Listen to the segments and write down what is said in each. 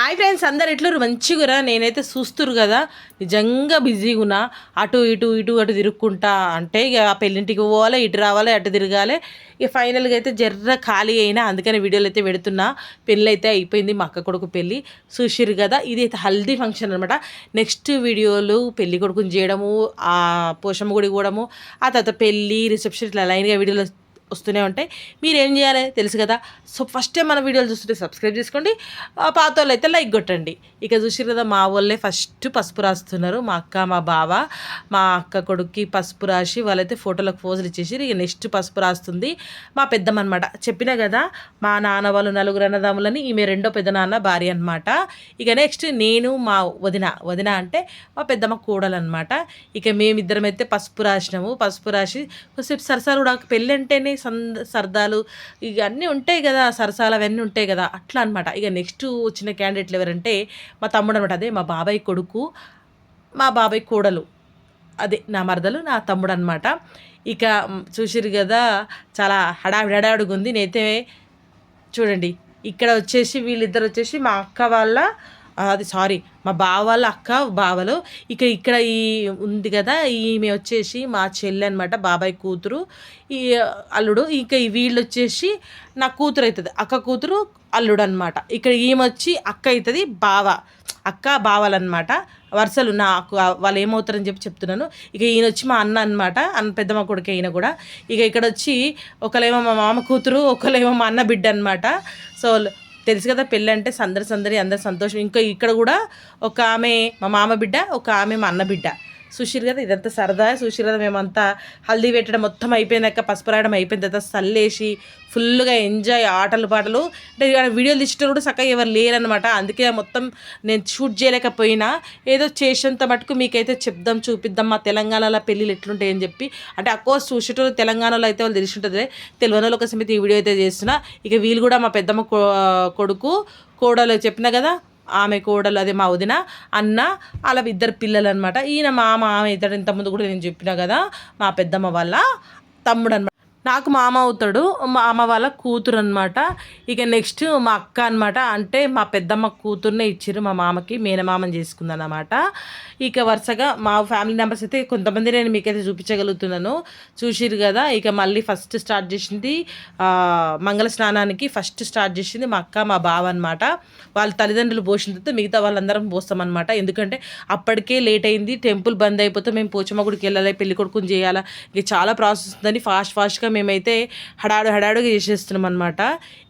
Hi friends అందరు ఎట్లు మంచిగురా? నేనైతే చూస్తురు కదా. నిజంగా బిజీగా ఉన్నా అటు ఇటు ఇటు అటు తిరుక్కుంటా. అంటే ఇక ఆ పెళ్ళింటికి పోవాలి ఇటు రావాలి అటు తిరగాలి. ఇక ఫైనల్గా అయితే జర్ర ఖాళీ అయినా అందుకని వీడియోలు అయితే పెడుతున్నా. పెళ్ళి అయితే అయిపోయింది మా అక్క కొడుకు పెళ్ళి. చూసిరు కదా ఇది అయితే హల్దీ ఫంక్షన్ అనమాట నెక్స్ట్ వీడియోలు పెళ్ళి కొడుకుని చేయడము ఆ పోషమ్మ గుడి కూడము ఆ తర్వాత పెళ్ళి రిసెప్షన్ ఇట్లా లైన్గా వీడియోలు వస్తూనే ఉంటాయి. మీరు ఏం చేయాలి తెలుసు కదా? సో ఫస్ట్ టైం మన వీడియోలు చూస్తుంటే సబ్స్క్రైబ్ చేసుకోండి. పాత వాళ్ళు అయితే లైక్ కొట్టండి. ఇక చూసి కదా మా వాళ్ళే ఫస్ట్ పసుపు రాస్తున్నారు. మా అక్క మా బావ మా అక్క కొడుక్కి పసుపు రాసి వాళ్ళైతే ఫోటోలకు ఫోజులు ఇచ్చేసి ఇక నెక్స్ట్ పసుపు రాస్తుంది. మా పెద్దమ్మ అనమాట చెప్పినా కదా మా నాన్న వాళ్ళు నలుగురు అన్నదమ్ములని ఈమె రెండో పెద్ద నాన్న భార్య అనమాట ఇక నెక్స్ట్ నేను మా వదిన వదిన అంటే మా పెద్దమ్మ కూడలన్నమాట. ఇక మేమిద్దరం అయితే పసుపు రాసినాము. పసుపు రాసి కొంచెంసేపు సరసాలు కూడా పెళ్ళి అంటేనే సంద సరదాలు ఇక అన్నీ ఉంటాయి కదా సరసాలు అవన్నీ ఉంటాయి కదా అట్లా అనమాట ఇక నెక్స్ట్ వచ్చిన క్యాండిడేట్లు ఎవరంటే మా తమ్ముడు అనమాట అదే మా బాబాయ్ కొడుకు మా బాబాయ్ కోడలు. అదే నా మరదలు నా తమ్ముడు అనమాట ఇక చూసిరు కదా చాలా హడావిడి హడావిడిగా ఉంది నేనైతే చూడండి ఇక్కడ వచ్చేసి వీళ్ళిద్దరు వచ్చేసి మా అక్క వాళ్ళ అది సారీ మా బావ వాళ్ళ అక్క బావలు ఇక ఇక్కడ ఈ ఉంది కదా ఈమె వచ్చేసి మా చెల్లి అనమాట బాబాయ్ కూతురు ఈ అల్లుడు ఇక వీళ్ళు వచ్చేసి నా కూతురు అవుతుంది అక్క కూతురు అల్లుడు అనమాట ఇక్కడ ఈమె వచ్చి అక్క అవుతుంది బావ అక్క బావాలన్నమాట వరుసలు నాకు వాళ్ళు ఏమవుతారని చెప్పి చెప్తున్నాను. ఇక ఈయన వచ్చి మా అన్న అనమాట అన్న పెద్దమ్మ కొడుకు ఈయన కూడా. ఇక ఇక్కడ వచ్చి ఒకలేమో మా మామ కూతురు ఒకలేమో మా అన్న బిడ్డ అనమాట సో తెలుసు కదా పెళ్ళి అంటే సందరి సందరి అందరి సంతోషం. ఇంకా ఇక్కడ కూడా ఒక ఆమె మా మామ బిడ్డ ఒక ఆమె మా అన్న బిడ్డ. సుశీర్ కదా ఇదంతా సరదా. సుశీర్ కదా మేమంతా హల్దీ పెట్టడం మొత్తం అయిపోయినాక పసుపు రాయడం అయిపోయిన తర్వాత సల్లేసి ఫుల్గా ఎంజాయ్ ఆటలు పాటలు. అంటే వీడియోలు తీసిన కూడా చక్కగా ఎవరు లేరనమాట అందుకే మొత్తం నేను షూట్ చేయలేకపోయినా. ఏదో చేసేంత మటుకు మీకైతే చెప్దాం చూపిద్దాం. మా తెలంగాణలో పెళ్ళిళ్ళు ఎట్లుంటాయని చెప్పి. అంటే అకోర్స్ చూసేటోళ్ళు తెలంగాణలో అయితే వాళ్ళు తెలిసి ఉంటుంది తెలియని వాళ్ళు కోసం అయితే ఈ వీడియో అయితే చేస్తున్నా. ఇక వీళ్ళు కూడా మా పెద్దమ్మ కొడుకు కోడలో చెప్పిన కదా ఆమె కోడలు అదే మా వదిన అన్న వాళ్ళ ఇద్దరు పిల్లలు అనమాట ఈయన మా మామ ఇద్దరు ఇంతకుముందు కూడా నేను చెప్పిన కదా మా పెద్దమ్మ వాళ్ళ తమ్ముడు అనమాట నాకు మామ అవుతాడు. మా అమ్మ వాళ్ళ కూతురు అనమాట ఇక నెక్స్ట్ మా అక్క అనమాట అంటే మా పెద్దమ్మ కూతుర్నే ఇచ్చారు మా మామకి మేనమామని చేసుకుందనమాట ఇక వరుసగా మా ఫ్యామిలీ మెంబర్స్ అయితే కొంతమంది నేను మీకైతే చూపించగలుగుతున్నాను. చూసిరు కదా ఇక మళ్ళీ ఫస్ట్ స్టార్ట్ చేసింది మంగళ స్నానానికి ఫస్ట్ స్టార్ట్ చేసింది మా అక్క మా బావ అనమాట వాళ్ళ తల్లిదండ్రులు పోసిన తర్వాత మిగతా వాళ్ళందరం పోస్తామన్నమాట. ఎందుకంటే అప్పటికే లేట్ అయింది టెంపుల్ బంద్ అయిపోతే మేము పోచమ్మ గుడికి వెళ్ళాలి పెళ్ళి కొడుకుని చేయాలా. ఇక చాలా ప్రాసెస్ ఉందని ఫాస్ట్ ఫాస్ట్గా మేమైతే హడాడు హడాడుగా చేసేస్తున్నాం అనమాట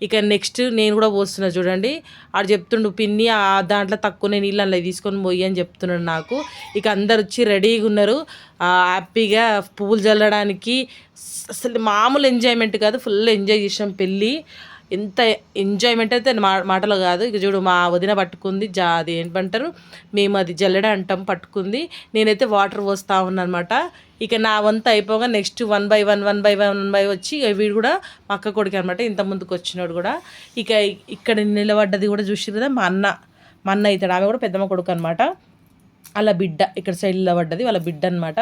ఇక నెక్స్ట్ నేను కూడా పోస్తున్నా చూడండి. ఆడు చెప్తుండు పిన్ని ఆ దాంట్లో తక్కువనే నీళ్ళు అలా తీసుకొని పోయి అని చెప్తున్నాడు నాకు. ఇక అందరు వచ్చి రెడీగా ఉన్నారు. హ్యాపీగా పువ్వులు చల్లడానికి అసలు మామూలు ఎంజాయ్మెంట్ కాదు ఫుల్ ఎంజాయ్ చేసాం పెళ్ళి. ఎంత ఎంజాయ్మెంట్ అయితే మా మాటలో కాదు. ఇక చూడు మా వదిన పట్టుకుంది జా అది ఏంటంటారు? మేము అది జల్లెడ అంటాం పట్టుకుంది. నేనైతే వాటర్ పోస్తా అనమాట ఇక నా వంత అయిపోగా next one by one one by one one by వచ్చి వీడు కూడా మా అక్క కొడుకు అనమాట ఇంత ముందుకు వచ్చినాడు కూడా. ఇక ఇక్కడ నిలబడ్డది కూడా చూసి కదా మా అన్న. మా అన్న అవుతాడు. ఆమె కూడా పెద్దమ్మ కొడుకు అనమాట అలా బిడ్డ ఇక్కడ సైడ్లో పడ్డది వాళ్ళ బిడ్డ అనమాట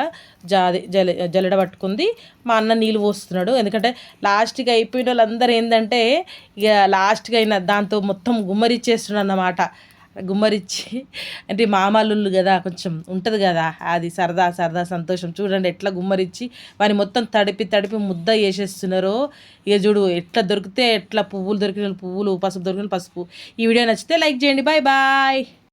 జాది జల జల్లెడ పట్టుకుంది. మా అన్న నీళ్ళు పోస్తున్నాడు. ఎందుకంటే లాస్ట్గా అయిపోయిన వాళ్ళందరూ ఏంటంటే ఇక లాస్ట్గా అయిన దాంతో మొత్తం గుమ్మరిచ్చేస్తున్నాడు అన్నమాట. గుమ్మరిచ్చి అంటే మామాలు కదా కొంచెం ఉంటుంది కదా అది సరదా సరదా సంతోషం. చూడండి ఎట్లా గుమ్మరిచ్చి వాని మొత్తం తడిపి తడిపి ముద్ద వేసేస్తున్నారో ఇక చూడు ఎట్లా దొరికితే ఎట్లా పువ్వులు దొరికిన పువ్వులు పసుపు దొరికిన పసుపు. ఈ వీడియో నచ్చితే లైక్ చేయండి. Bye bye.